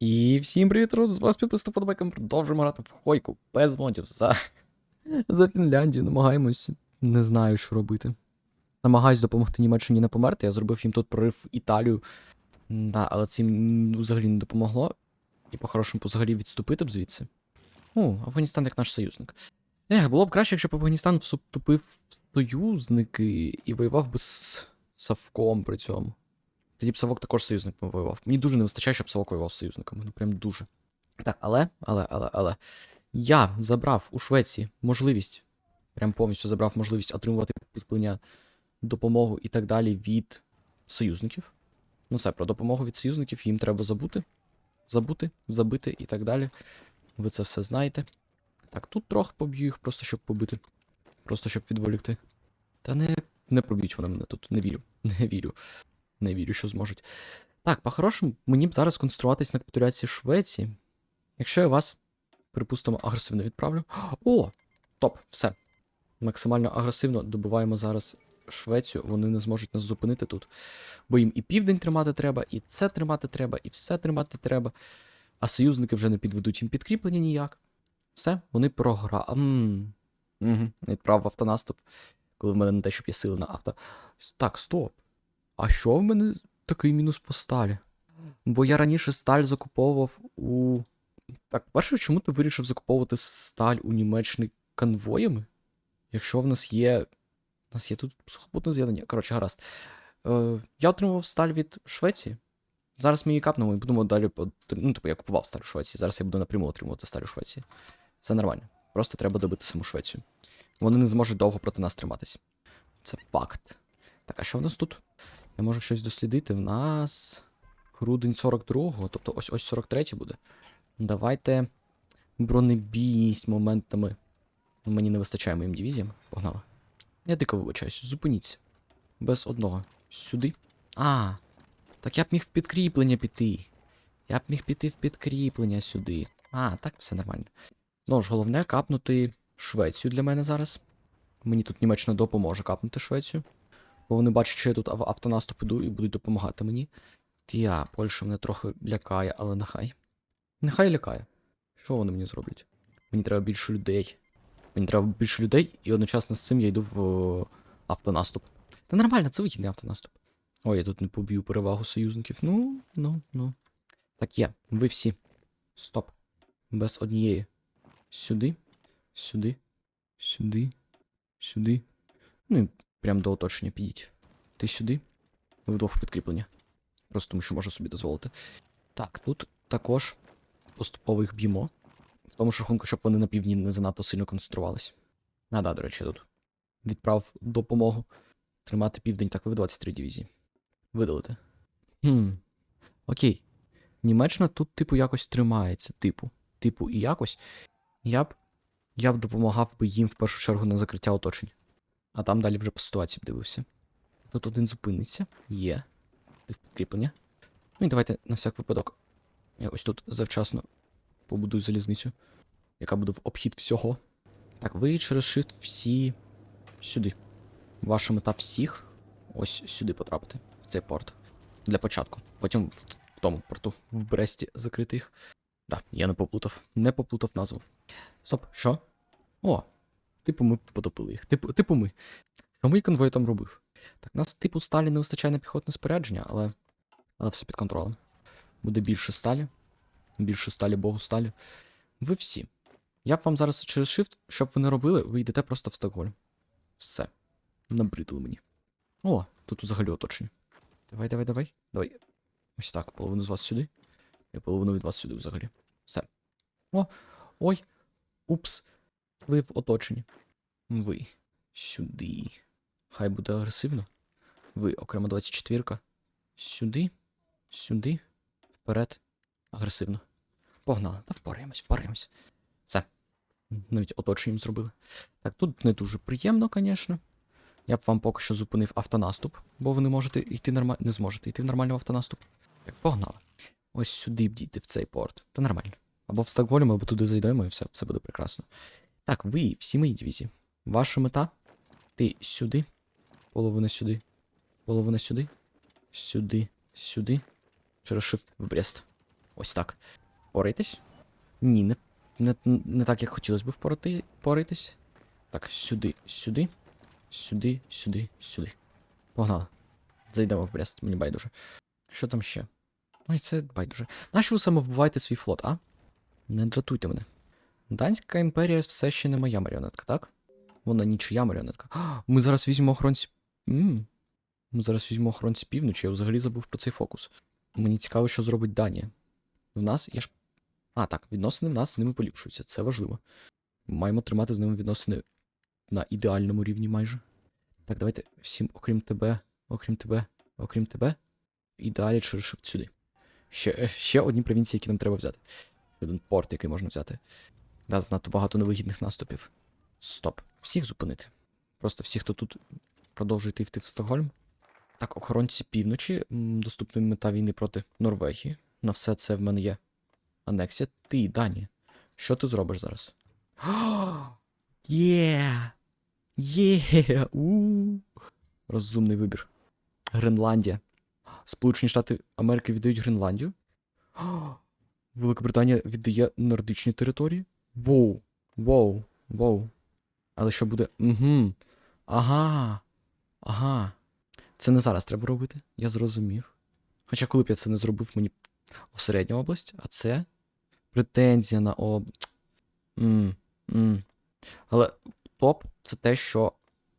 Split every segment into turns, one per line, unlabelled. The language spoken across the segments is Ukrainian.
І всім привіт, з вас підписано подобайком. Продовжуємо грати в хойку без модів за, за Фінляндію. Намагаємось, не знаю, що робити. Намагаюсь допомогти Німеччині не померти. Я зробив їм тут прорив в Італію. Да, але це їм взагалі не допомогло. І по-хорошому взагалі відступити б звідси. О, Афганістан як наш союзник. Ех, було б краще, якщо б Афганістан вступив в союзники і воював би з Савком при цьому. Тоді б Савок також союзником воював. Мені дуже не вистачає, щоб Савок воював з союзниками. Ну прям дуже. Так, але, але, але, але. Я забрав у Швеції можливість, прям повністю забрав можливість отримувати підплення, допомогу і так далі від союзників. Ну все, про допомогу від союзників їм треба забути. Забути, забити і так далі. Ви це все знаєте. Так, тут трохи поб'ю їх, просто щоб побити. Просто щоб відволікти. Та не, не проб'ють вони мене тут. Не вірю. Не вірю. Не вірю, що зможуть. Так, по-хорошому, мені б зараз концентруватись на капітуляції Швеції. Якщо я вас, припустимо, агресивно відправлю. О! Топ, все. Максимально агресивно добиваємо зараз Швецію. Вони не зможуть нас зупинити тут. Бо їм і південь тримати треба, і це тримати треба, і все тримати треба. А союзники вже не підведуть їм підкріплення ніяк. Все, вони програли. Угу. Відправив автонаступ, коли в мене не те, щоб є сили на авто. Так, стоп. А що в мене такий мінус по сталі? Бо я раніше сталь закуповував у. Так, перше, чому ти вирішив закуповувати сталь у Німеччині конвоями? Якщо в нас є. У нас є тут сухопутне з'єднання. Коротше, гаразд. Е, я отримував сталь від Швеції. Зараз ми її капнемо і будемо далі. Ну, типу, я купував сталь у Швеції. Зараз я буду напряму отримувати сталь у Швеції. Це нормально. Просто треба добити саму Швецію. Вони не зможуть довго проти нас триматись. Це факт. Так, а що в нас тут? Я можу щось дослідити. В нас. Грудень 42-го, тобто ось ось 43 буде. Давайте бронебійність моментами. Ну, Мені не вистачає моїм дивізіям. Погнали. Я дико вибачаюсь, зупиніться. Без одного. Сюди. А. Так я б міг в підкріплення піти. Я б міг піти в підкріплення сюди. А, так все нормально. Ну ж, головне капнути Швецію для мене зараз. Мені тут Німеччина допоможе капнути Швецію. Бо вони бачать, що я тут ав- автонаступ іду і будуть допомагати мені. Тя, Польща мене трохи лякає, але нехай. Нехай лякає. Що вони мені зроблять? Мені треба більше людей. Мені треба більше людей, і одночасно з цим я йду в автонаступ. Та нормально, це вихідний автонаступ. Ой, я тут не поб'ю перевагу союзників. Ну, ну, ну. Так є, ви всі. Стоп. Без однієї. Сюди, сюди, сюди, сюди. Ну і прям до оточення підіть. Ти сюди. Вдвох підкріплення. Просто тому, що можу собі дозволити. Так, тут також поступово їх б'ємо. В тому ж рахунку, щоб вони на півдні не занадто сильно концентрувались. А, да, до речі, тут. Відправ допомогу. Тримати південь, так ви в 23 дивізії. Видалити. Хм. Окей. Німеччина тут, типу, якось тримається. Типу. Типу, і якось. Я б. Я б допомагав би їм в першу чергу на закриття оточень. А там далі вже по ситуації дивився. Тут один зупиниться. Є. Ти в підкріплення. Ну і давайте на всяк випадок. Я ось тут завчасно побудую залізницю, яка буде в обхід всього. Так, ви через shift всі сюди. Ваша мета всіх ось сюди потрапити, в цей порт. Для початку. Потім в, тому порту, в Бресті закрити їх. Так, я не поплутав. Не поплутав назву. Стоп, що? О, типу, ми потопили їх. Типу, типу ми. Що мій конвой там робив? Так, нас, типу, сталі не вистачає на піхотне спорядження, але. Але все під контролем. Буде більше сталі. Більше сталі, богу сталі. Ви всі. Я б вам зараз через shift, щоб ви не робили, ви йдете просто в Стокгольм. Все. Набридли мені. О, тут взагалі оточення. Давай, давай, давай. Давай. Ось так, половину з вас сюди. І половину від вас сюди взагалі. Все. О! Ой! Упс. Ви в оточенні. Ви. Сюди. Хай буде агресивно. Ви окремо 24-ка. Сюди. Сюди. Вперед. Агресивно. Погнали. Та впораємось, впораємось. Все. Навіть оточенням зробили. Так, тут не дуже приємно, звісно. Я б вам поки що зупинив автонаступ, бо ви не можете йти нормально. Не зможете йти в нормальний автонаступ. Так, погнали. Ось сюди б дійти в цей порт. Та нормально. Або в Стокгольм, або туди зайдемо, і все, все буде прекрасно. Так, ви всі мої дивізії. Ваша мета? Ти сюди. Половина сюди. Половина сюди. Сюди. Сюди. Через shift в Брест. Ось так. Впорайтесь? Ні, не, не, не так, як хотілося б впорати, впорайтесь. Так, сюди, сюди, сюди, сюди, сюди. Погнали. Зайдемо в Брест, мені байдуже. Що там ще? Ой, це байдуже. Нащо ви саме вбиваєте свій флот, а? Не дратуйте мене. Данська імперія все ще не моя маріонетка, так? Вона нічия маріонетка. Ми зараз візьмемо охоронці. Ми зараз візьмемо охоронці півночі, я взагалі забув про цей фокус. Мені цікаво, що зробить Данія. В нас є ж. А, так, відносини в нас з ними поліпшуються, це важливо. Маємо тримати з ними відносини на ідеальному рівні майже. Так, давайте всім, окрім тебе, окрім тебе, окрім тебе. І далі через сюди. Ще, е, ще одні провінції, які нам треба взяти. Один порт, який можна взяти. Да, занадто багато невигідних наступів. Стоп. Всіх зупинити. Просто всі, хто тут продовжує йти в Стокгольм. Так, охоронці півночі. Доступна мета війни проти Норвегії. На все це в мене є анексія. Ти, Дані. Що ти зробиш зараз? Є! Є! У. Розумний вибір. Гренландія. Сполучені Штати Америки віддають Гренландію. Великобританія віддає нордичні території. Воу. Воу. Воу. Але що буде? Угу. Ага. Ага. Це не зараз треба робити, я зрозумів. Хоча коли б я це не зробив, мені осередня область, а це претензія на область. М, м. Але топ це те, що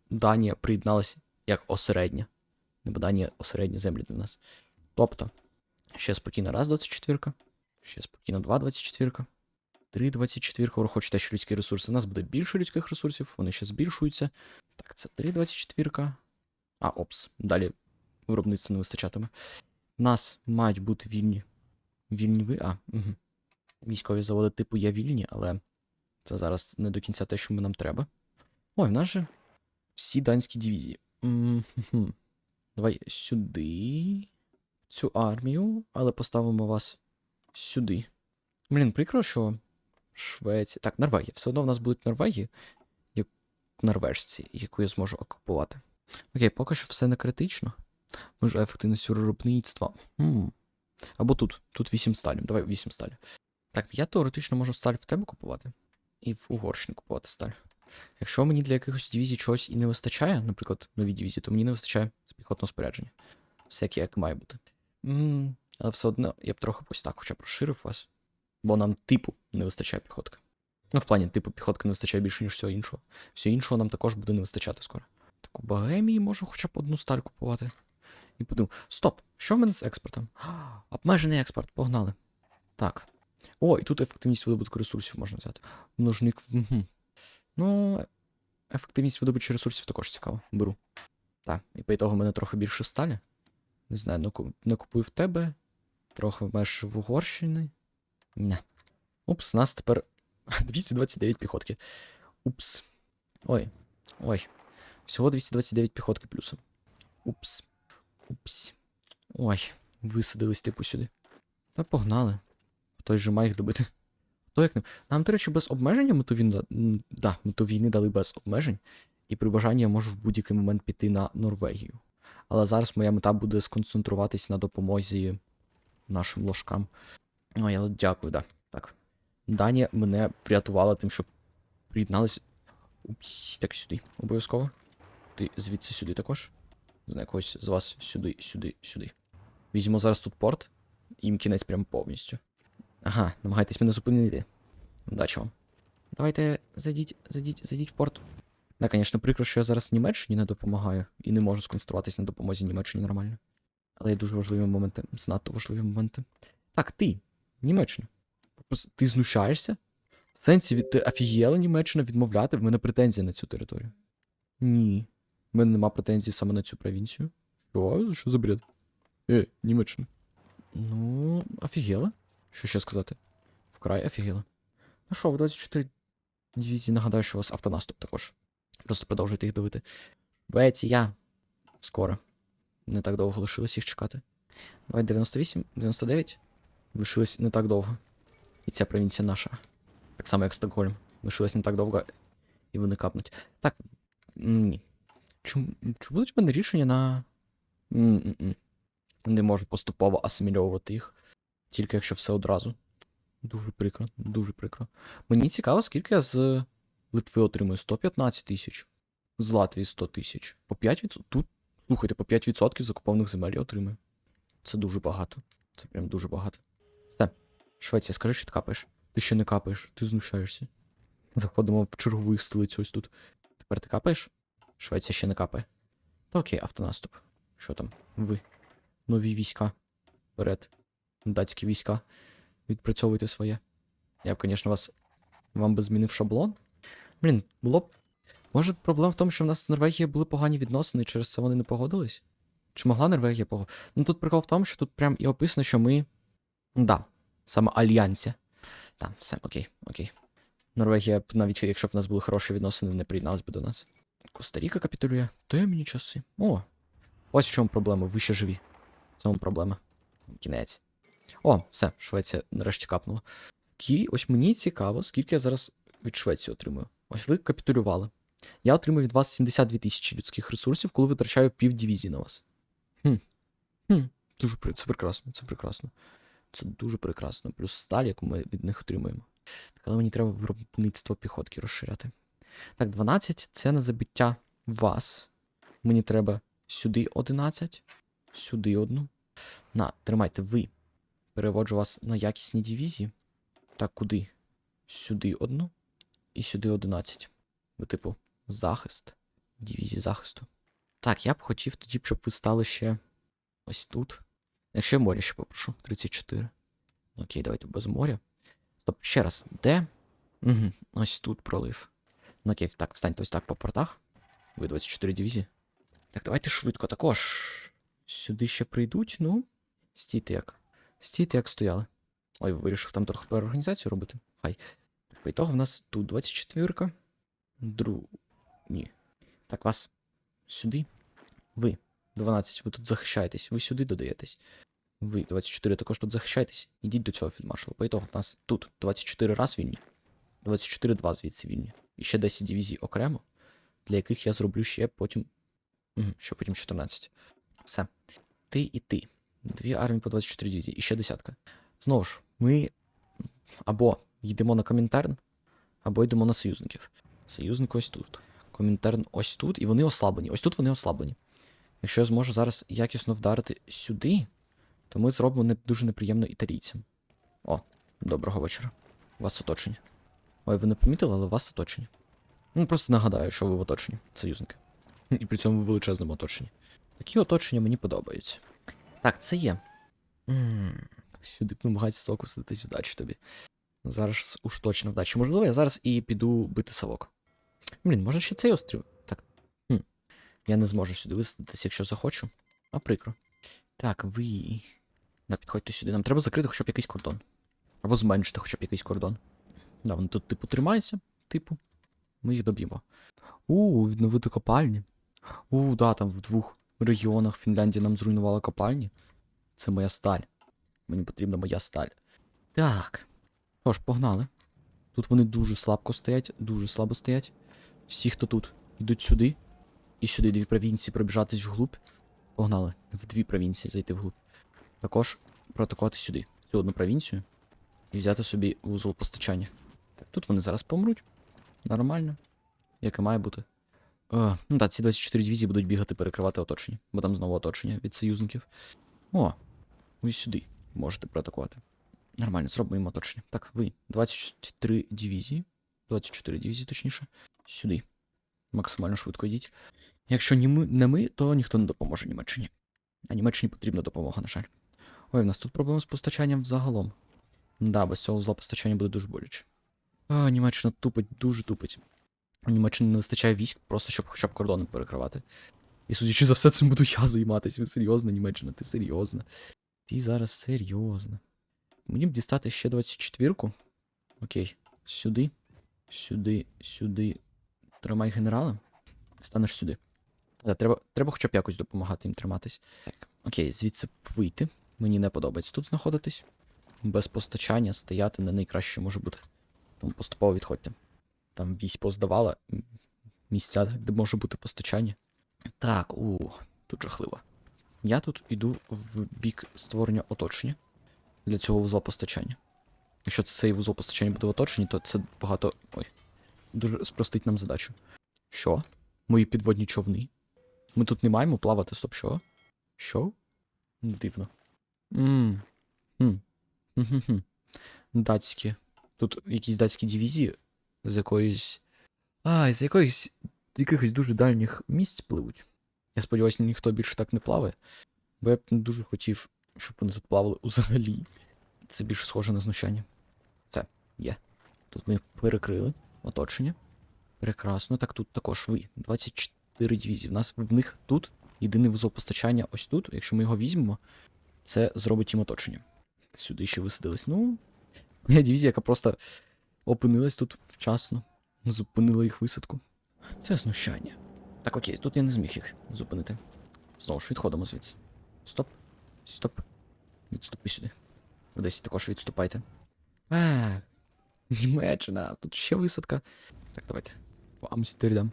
Данія приєдналася як осередня. Не бо Данія осередні землі для нас. Тобто, ще спокійно раз 24, ще спокійно 2 24, 3 24, враховуючи те, що людські ресурси. У нас буде більше людських ресурсів, вони ще збільшуються. Так, це 3 24. А, опс, далі виробництво не вистачатиме. У нас мають бути вільні. Вільні ви. А, угу. Військові заводи типу є вільні, але це зараз не до кінця те, що нам треба. Ой, в нас же всі данські дивізії. М-хм. Давай сюди. Цю армію, але поставимо вас сюди. Блін, прикро, що Швеція. Так, Норвегія. Все одно в нас будуть Норвегії, як норвежці, яку я зможу окупувати. Окей, поки що все не критично. Може, ефективність виробництва. Або тут. Тут 8 сталів. Давай 8 сталів. Так, я теоретично можу сталь в тебе купувати. І в Угорщині купувати сталь. Якщо мені для якихось дивізій чогось і не вистачає, наприклад, нові дивізії, то мені не вистачає піхотного спорядження. Всяке як має бути. м але все одно я б трохи ось так хоча б розширив вас. Бо нам типу не вистачає піхотки. Ну, в плані типу піхотки не вистачає більше, ніж всього іншого. Всього іншого нам також буде не вистачати скоро. Так у Богемії можу хоча б одну сталь купувати. І подумав, стоп, що в мене з експортом? Обмежений експорт, погнали. Так. О, і тут ефективність видобутку ресурсів можна взяти. Множник. Угу. Ну, ефективність видобутку ресурсів також цікаво. Беру. Так, і по ітогу в мене трохи більше сталі. Не знаю, наку- накупую в тебе. Трохи менше в Угорщини. Не. Упс, нас тепер 229 піхотки. Упс. Ой. Ой. Всього 229 піхотки плюсом. Упс. Упс. Ой. Висадились типу сюди. Та погнали. Хтось же має їх добити. Хто як не. Нам, до речі, без обмеження мету війни. м, Да, мету війни дали без обмежень. І при бажанні я можу в будь-який момент піти на Норвегію. Але зараз моя мета буде сконцентруватись на допомозі нашим ложкам. Ой, але дякую, да. Так. Данія мене врятувала тим, що приєдналась. Упс, так сюди. Обов'язково. Ти звідси сюди також. З якогось з вас сюди, сюди, сюди. Візьмемо зараз тут порт. Їм кінець прям повністю. Ага, намагайтесь мене зупинити. Удачі вам. Давайте зайдіть, зайдіть, зайдіть в порт. Да, звісно, прикро, що я зараз Німеччині не допомагаю і не можу сконцентруватись на допомозі Німеччині нормально. Але є дуже важливі моменти, знато важливі моменти. Так, ти, Німеччина. Ти знущаєшся? В сенсі, ти офігієла Німеччина відмовляти, в мене претензії на цю територію. Ні. В мене нема претензій саме на цю провінцію. Що? Що за бред? Е, Німеччина. Ну, офігела. Що ще сказати? Вкрай офігела. Ну що, в 24 дивізії нагадаю, що у вас автонаступ також. Просто продовжуйте їх давити. Швеція. Скоро. Не так довго лишилось їх чекати. Давай 98, 99. Лишилось не так довго. І ця провінція наша. Так само, як Стокгольм. Лишилось не так довго, і вони капнуть. Так. м, Ні. Чи, будуть в мене рішення на. М-м-м. Не можу поступово асимільовувати їх. Тільки якщо все одразу. Дуже прикро, дуже прикро. Мені цікаво, скільки я з Литви отримую 115 тисяч. З Латвії 100 тисяч. По 5%. Тут, слухайте, по 5% закупованих земель я отримую. Це дуже багато. Це прям дуже багато. Все. Швеція, скажи, що ти капаєш. Ти ще не капаєш, ти знущаєшся. Заходимо в чергову столицю ось тут. Тепер ти капаєш? Швеція ще не капає. Та окей, автонаступ. Що там? Ви. Нові війська. Вперед. Датські війська. Відпрацьовуйте своє. Я б, звісно, вас. Вам би змінив шаблон. Блін, було б. Може, проблема в тому, що в нас з Норвегією були погані відносини, і через це вони не погодились? Чи могла Норвегія погодитися? Ну тут прикол в тому, що тут прям і описано, що ми. Да, саме альянсі. Так, все, окей, окей. Норвегія, навіть якщо б в нас були хороші відносини, не приєдналась би до нас. Коста-Ріка капітулює. Темні часи. О! Ось в чому проблема, ви ще живі. В цьому проблема. Кінець. О, все, Швеція нарешті капнула. І ось мені цікаво, скільки я зараз від Швеції отримую. Ось ви капітулювали. Я отримую від вас 72 тисячі людських ресурсів, коли витрачаю пів дивізії на вас. Хм. Хм. Дуже це прекрасно, це прекрасно. Це дуже прекрасно. Плюс сталь, яку ми від них отримуємо. Так, але мені треба виробництво піхотки розширяти. Так, 12 це на забиття вас. Мені треба сюди 11, сюди одну. На, тримайте, ви. Переводжу вас на якісні дивізії. Так, куди? Сюди одну і сюди 11. Ви, типу, захист. Дивізії захисту. Так, я б хотів тоді, щоб ви стали ще ось тут. Якщо я море ще попрошу, 34. Окей, давайте без моря. Стоп, ще раз, де? Угу, ось тут пролив. Ну окей, так, встаньте ось так по портах. Ви 24 дивізії. Так, давайте швидко також. Сюди ще прийдуть, ну. Стійте як. Стійте, як стояли. Ой, вирішив там трохи переорганізацію робити. Хай. Так, по ітогу в нас тут 24. Дру. Ні. Так, вас сюди. Ви. 12. Ви тут захищаєтесь. Ви сюди додаєтесь. Ви 24 також тут захищаєтесь. Ідіть до цього фільдмаршала. По ітогу в нас тут 24 раз вільні. 24 2 звідси вільні. І ще 10 дивізій окремо, для яких я зроблю ще потім. Угу, ще потім 14. Все. Ти і ти. Дві армії по 24 дивізії, і ще десятка. Знову ж, ми або йдемо на Комінтерн, або йдемо на союзників. Союзник ось тут. Комінтерн ось тут, і вони ослаблені. Ось тут вони ослаблені. Якщо я зможу зараз якісно вдарити сюди, то ми зробимо не дуже неприємно італійцям. О, доброго вечора. У вас оточення. Ой, ви не помітили, але у вас оточення. Ну, просто нагадаю, що ви в оточенні, союзники. І при цьому в величезному оточенні. Такі оточення мені подобаються. Так, це є. Сюди намагається соку сидитись вдачі тобі. Зараз уж точно вдачі. Можливо, я зараз і піду бити совок. Блін, може ще цей острів? Я не зможу сюди висадитись, якщо захочу. А прикро. Так, ви. Да, підходьте сюди. Нам треба закрити хоча б якийсь кордон. Або зменшити хоча б якийсь кордон. Да, вони тут, типу, тримаються, типу. Ми їх доб'ємо. У, відновити копальні. У, да, там в двох регіонах Фінляндії нам зруйнували копальні. Це моя сталь. Мені потрібна моя сталь. Так. Тож, погнали. Тут вони дуже слабко стоять, дуже слабо стоять. Всі, хто тут, йдуть сюди. І сюди дві провінції пробіжатись вглуб. Погнали. В дві провінції зайти вглуб. Також протокувати сюди, цю одну провінцію. І взяти собі вузол постачання. Так, тут вони зараз помруть. Нормально. Як і має бути. Е, ну так, ці 24 дивізії будуть бігати перекривати оточення, бо там знову оточення від союзників. О, ви сюди можете проатакувати. Нормально, зробимо їм оточення. Так, ви 23 дивізії. 24 дивізії, точніше. Сюди. Максимально швидко йдіть. Якщо не ми, не ми, то ніхто не допоможе Німеччині. А Німеччині потрібна допомога, на жаль. Ой, в нас тут проблеми з постачанням взагалом. Да, без цього зла постачання буде дуже боляче. А, Німеччина тупить, дуже тупить. У Німеччині не вистачає військ, просто щоб хоча б кордони перекривати. І судячи за все, цим буду я займатися. Ви серйозно, Німеччина, ти серйозно. Ти зараз серйозно. Мені б дістати ще 24-ку. Окей. Сюди. Сюди, сюди. Тримай генерала. Станеш сюди. Да, треба, треба хоча б якось допомагати їм триматись. Так, окей, звідси вийти. Мені не подобається тут знаходитись. Без постачання стояти не найкраще може бути. Тому поступово відходьте. Там вісь поздавала місця, де може бути постачання. Так, у, тут жахливо. Я тут іду в бік створення оточення. для цього вузла постачання. Якщо цей вузол постачання буде в оточенні, то це багато. Ой. Дуже спростить нам задачу. Що? Мої підводні човни? Ми тут не маємо плавати, стоп, що? Що? Дивно. Мм. Хм. Датські. Тут якісь датські дивізії з якоїсь. А, з якоїсь якихось дуже дальніх місць пливуть. Я сподіваюся, ніхто більше так не плаває. Бо я б не дуже хотів, щоб вони тут плавали взагалі. Це більше схоже на знущання. Це є. Тут ми перекрили оточення. Прекрасно. Так тут також ви. 24 дивізії. В нас в них тут єдиний вузол постачання ось тут. Якщо ми його візьмемо, це зробить їм оточення. Сюди ще висадились. Ну, моя дивізія, яка просто опинилась тут вчасно. Зупинила їх висадку. Це знущання. Так, окей, тут я не зміг їх зупинити. Знову ж відходимо звідси. Стоп. Стоп. Відступи сюди. Ви десь також відступайте. А, Німеччина, тут ще висадка. Так, давайте. По Амстердам.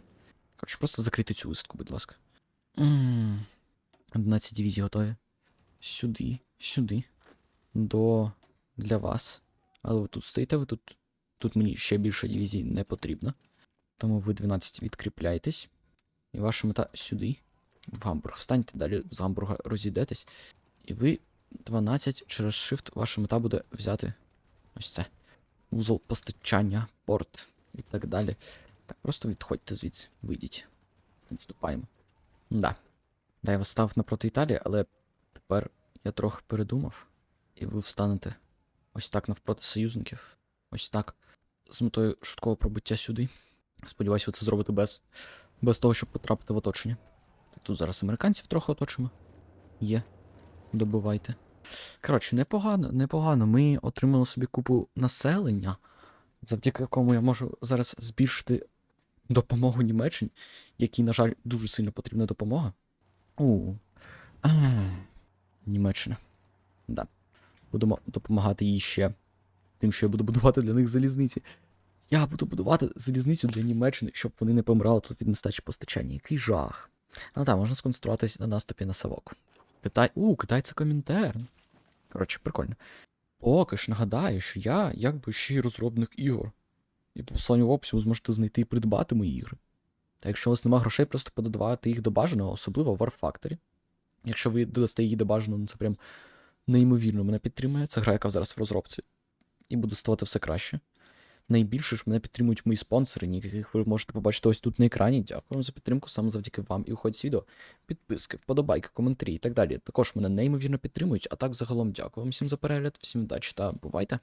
Коротше, просто закрити цю висадку, будь ласка. М, 11 дивізій готові. Сюди, сюди. До. Для вас. Але ви тут стоїте, ви тут. Тут мені ще більше дивізій не потрібно. Тому ви 12 відкріпляєтесь. І ваша мета сюди. В Гамбург. Встаньте, далі з Гамбурга розійдетесь. І ви 12 через Shift ваша мета буде взяти ось це. Вузол постачання, порт і так далі. Так, просто відходьте звідси, вийдіть. Відступаємо. Да. Да, я вас став напроти Італії, але тепер я трохи передумав. І ви встанете ось так навпроти союзників. Ось так. З метою швидкого пробиття сюди. Сподіваюсь, ви це зробите без, без того, щоб потрапити в оточення. Тут зараз американців трохи оточимо. Є. Добивайте. Коротше, непогано, непогано. Ми отримали собі купу населення, завдяки якому я можу зараз збільшити допомогу Німеччині, якій, на жаль, дуже сильно потрібна допомога. У. А, Німеччина. Да. Будемо допомагати їй ще тим, що я буду будувати для них залізниці. Я буду будувати залізницю для Німеччини, щоб вони не помирали тут від нестачі постачання. Який жах. Ну так, можна сконцентруватися на наступі на Савок. Китай. У, Китай це Комінтерн. Коротше, прикольно. Поки ж нагадаю, що я якби ще й розробник ігор. І по посланню в описі ви зможете знайти і придбати мої ігри. Та якщо у вас нема грошей, просто подавати їх до бажаного, особливо в War Factory. Якщо ви додасте її до бажаного, ну це прям неймовірно мене підтримує. Це гра, яка зараз в розробці. І буду ставати все краще. Найбільше ж мене підтримують мої спонсори, яких ви можете побачити ось тут на екрані. Дякую вам за підтримку саме завдяки вам і уходь з відео. Підписки, вподобайки, коментарі і так далі. Також мене неймовірно підтримують. А так загалом дякую вам всім за перегляд, всім удачі та бувайте!